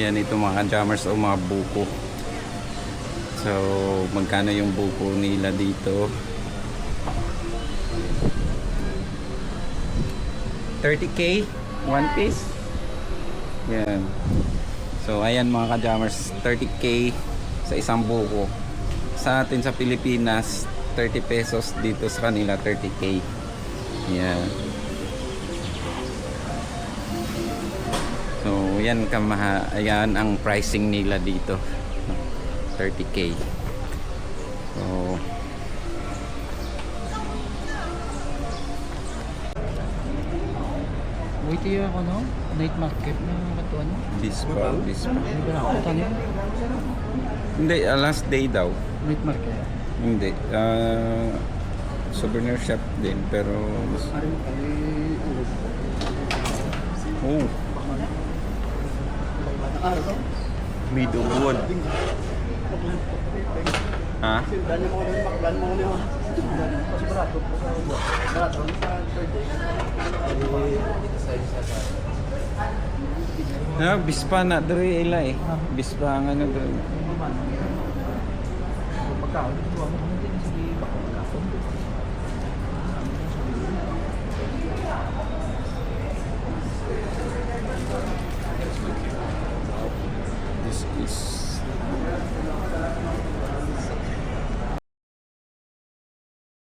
Yan ito mga jammers o mga buko. So, magkano yung buko nila dito? 30k one piece. Yan. So, ayan mga ka-jammers, 30k sa isang buko. Sa atin sa Pilipinas, 30 pesos dito sa kanila 30k. Yan. So, yan kamaha, ayan ang pricing nila dito. 30k. So, Wait iyo ako no? Night market na katuan mo. bispa, bispa. Hindi ba ako tanya? Hindi, ah, last day daw. Night market. Hindi. ah souvenir shop din, pero... Arin po sa barato sa Ah, bispa na dre ila eh. Bispa nga na dre. Pagkaon, dito mo. Isso.